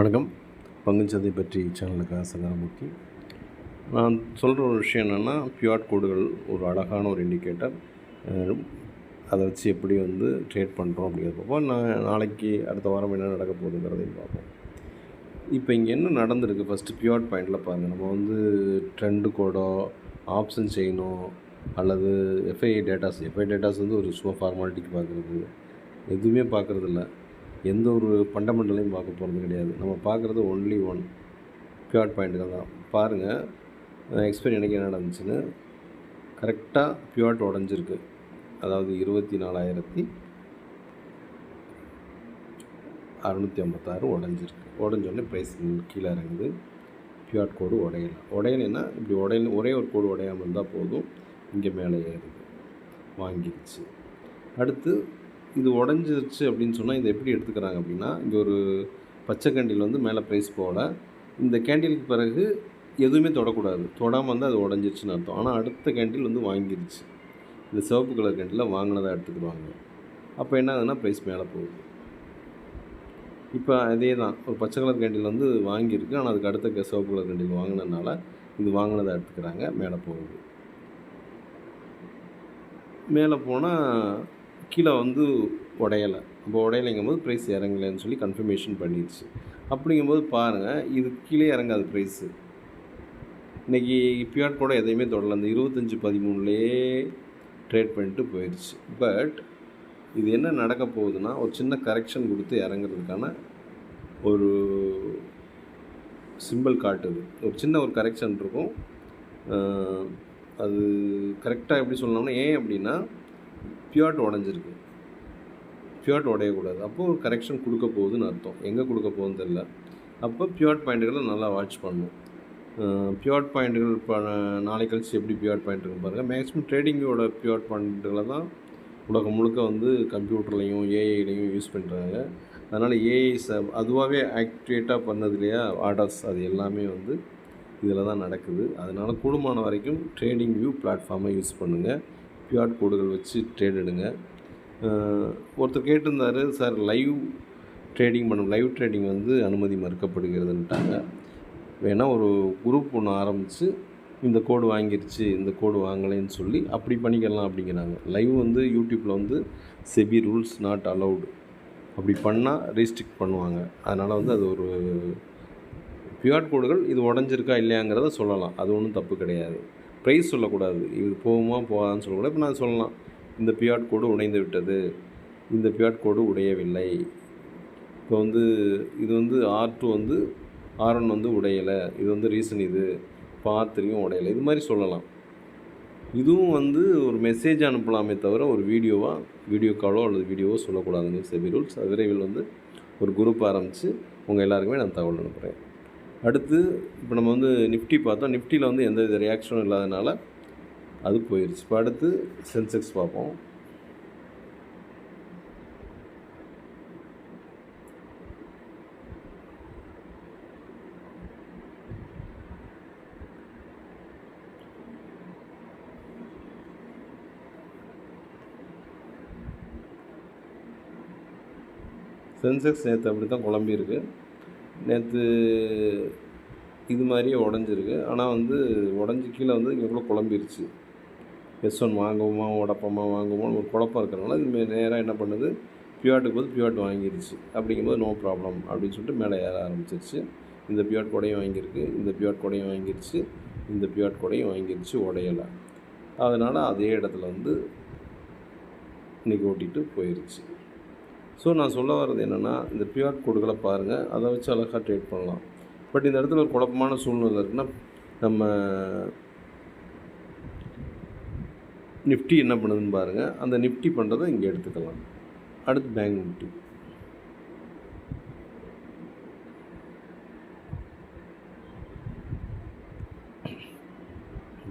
வணக்கம். பங்குச்சந்தை பற்றி சேனலுக்காக சங்கரமூர்த்தி நான் சொல்கிற ஒரு விஷயம் என்னென்னா பியூஆர் கோடுகள் ஒரு அழகான ஒரு இண்டிகேட்டர் அதை வச்சு எப்படி வந்து ட்ரேட் பண்ணுறோம் அப்படிங்கிறத பார்ப்போம். நான் நாளைக்கு அடுத்த வாரம் என்ன நடக்க போகுதுங்கிறதையும் பார்ப்போம். இப்போ இங்கே என்ன நடந்திருக்கு? ஃபஸ்ட்டு பியூஆர் பாயிண்டில் பாருங்கள் நம்ம வந்து ட்ரெண்டு கோடோ ஆப்ஷன் செயினோ அல்லது எஃப்ஐ டேட்டாஸ் எஃப்ஐ டேட்டாஸ் வந்து ஒரு சும்மா ஃபார்மாலிட்டிக்கு பார்க்குறது. எதுவுமே பார்க்குறதில்ல. எந்த ஒரு ஃபண்டமெண்டலையும் பார்க்க போகிறது கிடையாது. நம்ம பார்க்குறது ஒன்லி ஒன் பியூர் பாயிண்ட்டுகள் தான் பாருங்கள் எக்ஸ்பைரி எனக்கு என்ன நடந்துச்சுன்னு. கரெக்டாக பியூர்ட் உடஞ்சிருக்கு. அதாவது இருபத்தி நாலாயிரத்தி அறநூற்றி ஐம்பத்தாறு உடஞ்சிருக்கு. உடஞ்சோடனே ப்ரைஸ் கீழே இறங்குது. பியூஆர் கோடு உடையலாம் உடையலைன்னா இப்படி உடையல ஒரே ஒரு கோடு உடையாமல் இருந்தால் போதும். இங்கே மேலே ஏறுது. வாங்கிடுச்சு. அடுத்து இது உடஞ்சிருச்சு அப்படின்னு சொன்னால் இதை எப்படி எடுத்துக்கிறாங்க அப்படின்னா இங்கே ஒரு பச்சை கேண்டில் வந்து மேலே ப்ரைஸ் போகல. இந்த கேண்டிலுக்கு பிறகு எதுவுமே தொடக்கூடாது. தொடாமல் வந்து அது உடஞ்சிருச்சுன்னு அர்த்தம். ஆனால் அடுத்த கேண்டில் வந்து வாங்கிருச்சு. இந்த சிவப்பு கலர் கேண்டில் வாங்கினதாக எடுத்துக்கிடுவாங்க அப்போ என்ன ஆகுதுன்னா ப்ரைஸ் மேலே போகுது. இப்போ அதே தான் ஒரு பச்சை கலர் கேண்டில் வந்து வாங்கியிருக்கு. ஆனால் அதுக்கு அடுத்த சிவப்பு கலர் கேண்டில் வாங்கினதுனால இது வாங்கினதாக எடுத்துக்கிறாங்க. மேலே போகுது. மேலே போனால் கீழே வந்து உடையலை. அப்போ உடையலைங்கும் போது ப்ரைஸ் இறங்கலைன்னு சொல்லி கன்ஃபர்மேஷன் பண்ணிடுச்சு. அப்படிங்கும்போது பாருங்கள் இது கீழே இறங்காது ப்ரைஸு இன்றைக்கி பியாட் கூட எதையுமே தொடலை. அந்த இருபத்தஞ்சி பதிமூணுலேயே ட்ரேட் பண்ணிட்டு போயிடுச்சு. பட் இது என்ன நடக்க போகுதுன்னா ஒரு சின்ன கரெக்ஷன் கொடுத்து இறங்குறதுக்கான ஒரு சிம்பிள் காட்டுது ஒரு சின்ன ஒரு கரெக்ஷன் இருக்கும். அது கரெக்டாக எப்படி சொல்லணும்னா ஏன் அப்படின்னா பியூர்ட் உடஞ்சிருக்கு. பியூர்ட் உடையக்கூடாது. அப்போது ஒரு கரெக்ஷன் கொடுக்க போகுதுன்னு அர்த்தம். எங்கே கொடுக்க போகுதுன்னு தெரில அப்போ பியூர்ட் பாயிண்ட்டுகளை நல்லா வாட்ச் பண்ணணும் பியூர்ட் பாயிண்ட்டுகள் இப்போ நாளை கழிச்சு எப்படி பியூர்ட் பாயிண்ட் இருக்கும் பாருங்கள் மேக்ஸிமம் ட்ரேடிங்கோட பியூர்ட் பாயிண்ட்டுகளை தான் உலகம் முழுக்க வந்து கம்ப்யூட்டர்லேயும் ஏஐலையும் யூஸ் பண்ணுறாங்க அதனால் ஏஐ ச அதுவாகவே ஆக்டிவேட்டாக பண்ணது இல்லையா? ஆர்டர்ஸ் அது எல்லாமே வந்து இதில் தான் நடக்குது. அதனால் கூடுமான வரைக்கும் ட்ரேடிங் வியூ பிளாட்ஃபார்மை யூஸ் பண்ணுங்கள் பியூஆர் கோடுகள் வச்சு ட்ரேட் எடுங்க. ஒருத்தர் கேட்டிருந்தார் சார் லைவ் ட்ரேடிங் பண்ண லைவ் ட்ரேடிங் வந்து அனுமதி மறுக்கப்படுகிறதுன்ட்டாங்க. வேணால் ஒரு குரூப் ஒன்று ஆரம்பித்து இந்த கோடு வாங்கிருச்சு இந்த கோடு வாங்கலைன்னு சொல்லி அப்படி பண்ணிக்கலாம் அப்படிங்கிறாங்க. லைவ் வந்து யூடியூப்பில் வந்து செபி ரூல்ஸ் நாட் அலவுடு. அப்படி பண்ணால் ரீஸ்ட்ரிக்ட் பண்ணுவாங்க. அதனால் வந்து அது ஒரு பியூஆர் கோடுகள் இது உடஞ்சிருக்கா இல்லையாங்கிறத சொல்லலாம். அது ஒன்றும் தப்பு கிடையாது. ப்ரைஸ் சொல்லக்கூடாது. இது போகுமா போகாதான்னு சொல்லக்கூடாது. இப்போ நான் சொல்லலாம். இந்த பியாட் கோடு உடைந்து விட்டது. இந்த பியாட் கோடு உடையவில்லை. இப்போ வந்து இது வந்து ஆர் டூ வந்து ஆர் ஒன் வந்து உடையலை. இது வந்து ரீசன் இது. இப்போ ஆர் த்ரீயும் உடையலை. இது மாதிரி சொல்லலாம். இதுவும் வந்து ஒரு மெசேஜ் அனுப்பலாமே தவிர ஒரு வீடியோவாக வீடியோ காலோ அல்லது வீடியோவோ சொல்லக்கூடாதுங்க செபி ரூல்ஸ் விரைவில் வந்து ஒரு குரூப் ஆரம்பித்து உங்கள் எல்லாருக்குமே நான் தகவல் அனுப்புகிறேன் அடுத்து இப்போ நம்ம வந்து நிஃப்டி பார்த்தோம். நிஃப்டியில் வந்து எந்த வித ரியாக்ஷனும் இல்லாதனால அது போயிடுச்சு இப்போ அடுத்து சென்செக்ஸ் பார்ப்போம். சென்செக்ஸ் நேற்று அப்படி தான் குழம்பியிருக்கு. நேற்று இது மாதிரியே உடஞ்சிருக்கு. ஆனால் வந்து உடஞ்சி கீழே வந்து இங்கே கூட குழம்பிருச்சு. எஸ் ஒன் வாங்குவோமா உடப்போமா வாங்குவோமா ஒரு குழப்பம் இருக்கிறனால இது நேராக என்ன பண்ணுது? பியூஆட்டுக்கு போது பியூஆட் வாங்கிருச்சு. அப்படிங்கும்போது நோ ப்ராப்ளம் அப்படின்னு சொல்லிட்டு மேலே ஏற ஆரம்பிச்சிருச்சு. இந்த பியூஆட் கூடையும் வாங்கியிருக்கு இந்த பியூஆட் கூடையும் வாங்கிருச்சு இந்த பியூஆட் கூடையும் வாங்கிருச்சு உடையலை. அதனால் அதே இடத்துல வந்து இன்றைக்கி ஓட்டிகிட்டு போயிடுச்சு ஸோ நான் சொல்ல வர்றது என்னென்னா இந்த பியூஆர் கோடுகளை பாருங்கள் அதை வச்சு அழகாக ட்ரேட் பண்ணலாம். பட் இந்த இடத்துல ஒரு குழப்பமான சூழ்நிலை இருக்குன்னா நம்ம நிஃப்டி என்ன பண்ணுதுன்னு பாருங்கள் அந்த நிஃப்டி பண்ணுறதை இங்கே எடுத்துக்கலாம். அடுத்து பேங்க் நிஃப்டி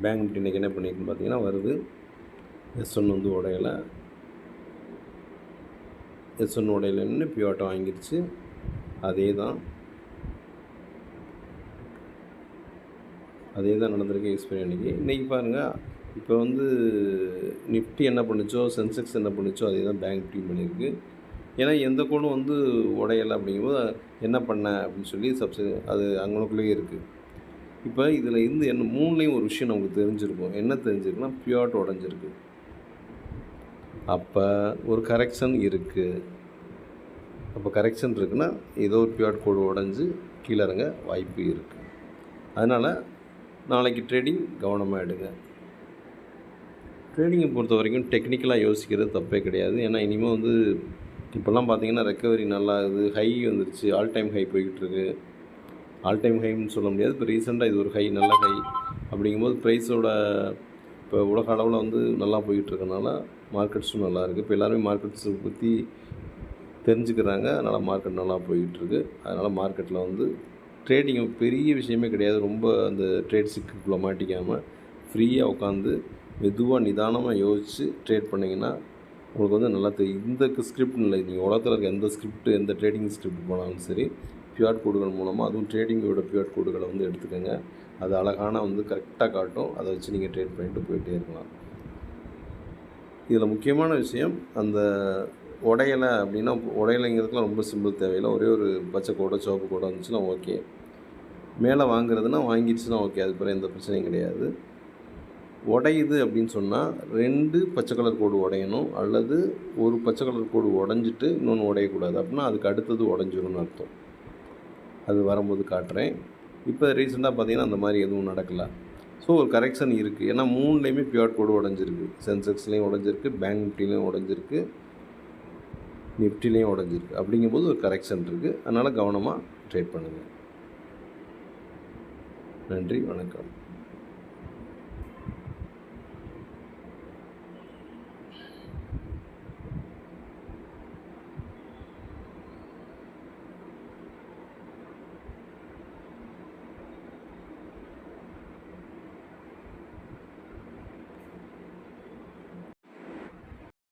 பேங்க் நிஃப்டி இன்றைக்கி என்ன பண்ணியிருக்குன்னு பார்த்தீங்கன்னா வருது. எஸ் ஒன் வந்து உடையலை. S one உடையலைன்னு பியூஆட்டோ வாங்கிருச்சு. அதே தான் அதே தான் நடந்திருக்கு எக்ஸ்பீரியன் அன்றைக்கி இன்றைக்கி பாருங்கள் இப்போ வந்து நிஃப்டி என்ன பண்ணுச்சோ சென்செக்ஸ் என்ன பண்ணுச்சோ அதே தான் பேங்க் நிஃப்டி பண்ணியிருக்கு. ஏன்னா எந்த கோடும் வந்து உடையலை அப்படிங்கும்போது என்ன பண்ண? அப்படின்னு சொல்லி சப்சி அது அங்கனுக்குள்ளேயே இருக்குது இப்போ இதில் இருந்து என்ன மூணுலேயும் ஒரு விஷயம் நமக்கு தெரிஞ்சிருக்கும். என்ன தெரிஞ்சிருக்குன்னா பியூட் உடஞ்சிருக்கு. அப்போ ஒரு கரெக்ஷன் இருக்குது அப்போ கரெக்ஷன் இருக்குன்னா ஏதோ ஒரு பியூட் கோடு உடஞ்சி கீழே இறங்க வாய்ப்பு இருக்குது அதனால் நாளைக்கு ட்ரேடிங் கவனமாக எடுங்க. ட்ரேடிங்கை பொறுத்த வரைக்கும் டெக்னிக்கலாக யோசிக்கிறது தப்பே கிடையாது. ஏன்னா இனிமேல் வந்து இப்போல்லாம் பார்த்தீங்கன்னா ரெக்கவரி நல்லா இது ஹை வந்துருச்சு. ஆல் டைம் ஹை போய்கிட்டு இருக்கு. ஆல் டைம் ஹைன்னு சொல்ல முடியாது. இப்போ ரீசெண்டாக இது ஒரு ஹை நல்ல ஹை அப்படிங்கும்போது ப்ரைஸோட இப்போ உலக அளவில் வந்து நல்லா போய்கிட்டு இருக்கனால மார்க்கெட்ஸும் நல்லா இருக்குது இப்போ எல்லாருமே மார்க்கெட்ஸை பற்றி தெரிஞ்சுக்கிறாங்க. அதனால் மார்க்கெட் நல்லா போய்கிட்டுருக்கு அதனால் மார்க்கெட்டில் வந்து ட்ரேடிங் பெரிய விஷயமே கிடையாது. ரொம்ப அந்த ட்ரேட் சிக்குக்குள்ளே மாட்டிக்காமல் ஃப்ரீயாக உட்காந்து மெதுவாக நிதானமாக யோசித்து ட்ரேட் பண்ணிங்கன்னா உங்களுக்கு வந்து நல்லா தெரியும். இந்த ஸ்கிரிப்ட் இல்லை. நீங்கள் உலகத்தில் இருக்க எந்த ஸ்கிரிப்ட் எந்த ட்ரேடிங் ஸ்கிரிப்ட் போனாலும் சரி பியூஆர் கோடுகள் மூலமாக அதுவும் ட்ரேடிங்கோட பியூஆர் கோடுகளை வந்து எடுத்துக்கோங்க. அது அழகான வந்து கரெக்டாக காட்டும். அதை வச்சு நீங்கள் ட்ரேட் பண்ணிட்டு போயிட்டே இருக்கலாம். இதில் முக்கியமான விஷயம் அந்த உடையலை அப்படின்னா உடையலைங்கிறதுக்குலாம் ரொம்ப சிம்பிள் தேவையில்லை. ஒரே ஒரு பச்சை கூட சிவப்பு கூட வந்துச்சுன்னா ஓகே. மேலே வாங்குறதுனா வாங்கிடுச்சுன்னா ஓகே அது பிறகு எந்த பிரச்சனையும் கிடையாது. உடையுது அப்படின்னு சொன்னால் ரெண்டு பச்சை கலர் கோடு உடையணும் அல்லது ஒரு பச்சை கலர் கோடு உடஞ்சிட்டு இன்னொன்று உடையக்கூடாது. அப்படின்னா அதுக்கு அடுத்தது உடஞ்சிரும்னு அர்த்தம். அது வரும்போது காட்டுறேன். இப்போ ரீசெண்டாக பார்த்தீங்கன்னா அந்த மாதிரி எதுவும் நடக்கலை. ஸோ ஒரு கரெக்ஷன் இருக்குது ஏன்னா மூணுலேயுமே பியூர் கோடு உடஞ்சிருக்கு. சென்செக்ஸ்லேயும் உடஞ்சிருக்கு பேங்க் நிஃப்டிலையும் உடஞ்சிருக்கு நிஃப்டிலையும் உடஞ்சிருக்கு. அப்படிங்கும்போது ஒரு கரெக்ஷன் இருக்குது அதனால் கவனமாக ட்ரேட் பண்ணுங்கள் நன்றி வணக்கம்.